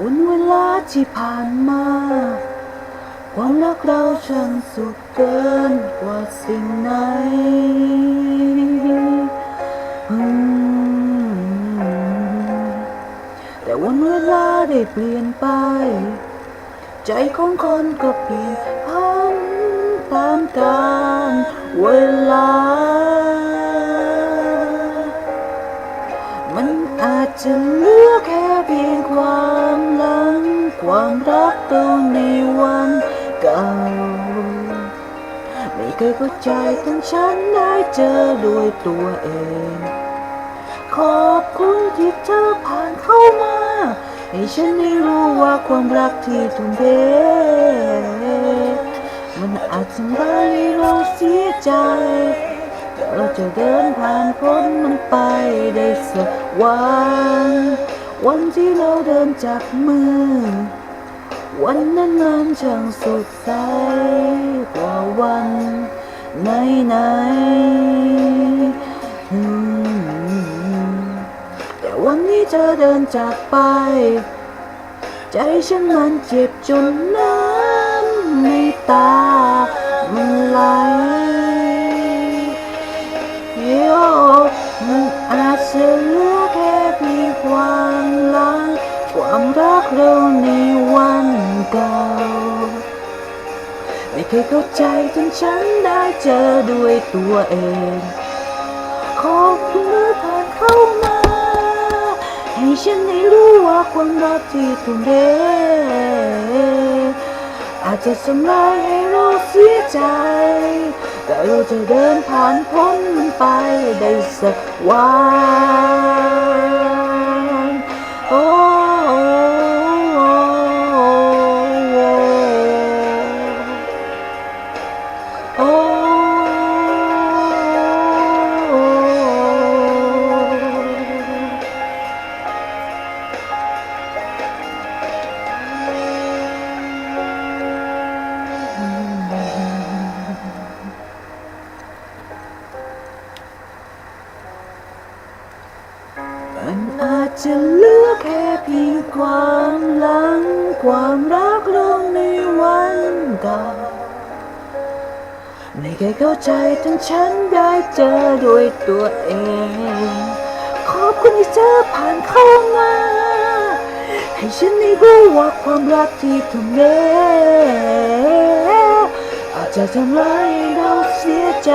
วันเวลาที่ผ่านมา ความรักเราช่างสุขเกินกว่าสิ่งไหนแต่วันเวลาได้เปลี่ยนไป ใจของคนก็เปลี่ยนพันตามกาลเวลา มันอาจจะเหลือแค่เพียงความ รักตรงในวันเก่า ไม่เคยเข้าใจทั้งฉันได้เจอด้วยตัวเอง ขอบคุณที่เธอผ่านเข้ามา ให้ฉันได้รู้ว่าความรักที่ทุ่มเทมันอาจทำให้เราเสียใจแต่เราจะเดินผ่านพ้นมันไปได้สักวัน วันที่เราเดินจับมือ วันนั้นมันช่างสดใสกว่าวันไหนไหนแต่วันนี้เธอเดินจากไป ใจฉันมันเจ็บจนน้า เคยเข้าใจจนฉันได้เจอด้วยตัวเอง ขอบคุณผ่านเข้ามา ให้ฉันได้รู้ว่าความรักที่ทุ่มเทอาจจะทำลายให้เราเสียใจ แต่เราจะเดินผ่านพ้นมันไปได้สักวัน จะเหลือแค่เพียงความหลัง ความรักเราในวันเก่าไม่เคยเข้าใจทั้งฉันได้เจอด้วยตัวเอง ขอบคุณที่เธอผ่านเข้ามา ให้ฉันได้รู้ว่าความรักที่ทุ่มเทอาจจะทำร้ายเราเสียใจ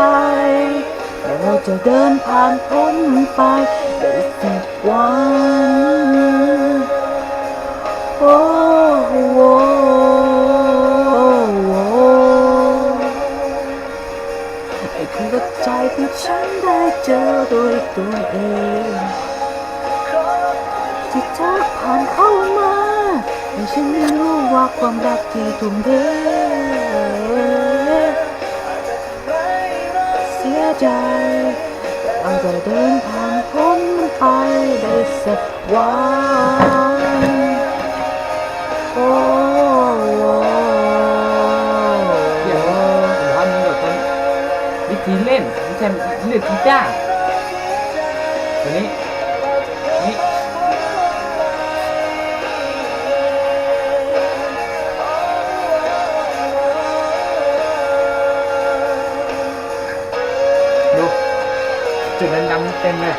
เราจะเดินผ่านพ้นมันไปได้สักวันโอ้โหให้คุณกับใจที่ฉันได้เจอด้วยตัวเองที่เธอผ่านเข้ามาให้ฉันได้รู้ว่าความรักที่ทุ่มเท ใจต่เราจะเดินผ่านพ้นมันไปได้สักวันโอ้เดี๋ยวผมทำแบบเป็นวิธีเล่นไม่ใช่เลือกกีตาร์ตัวนี้ จุดดำๆเต็มเลย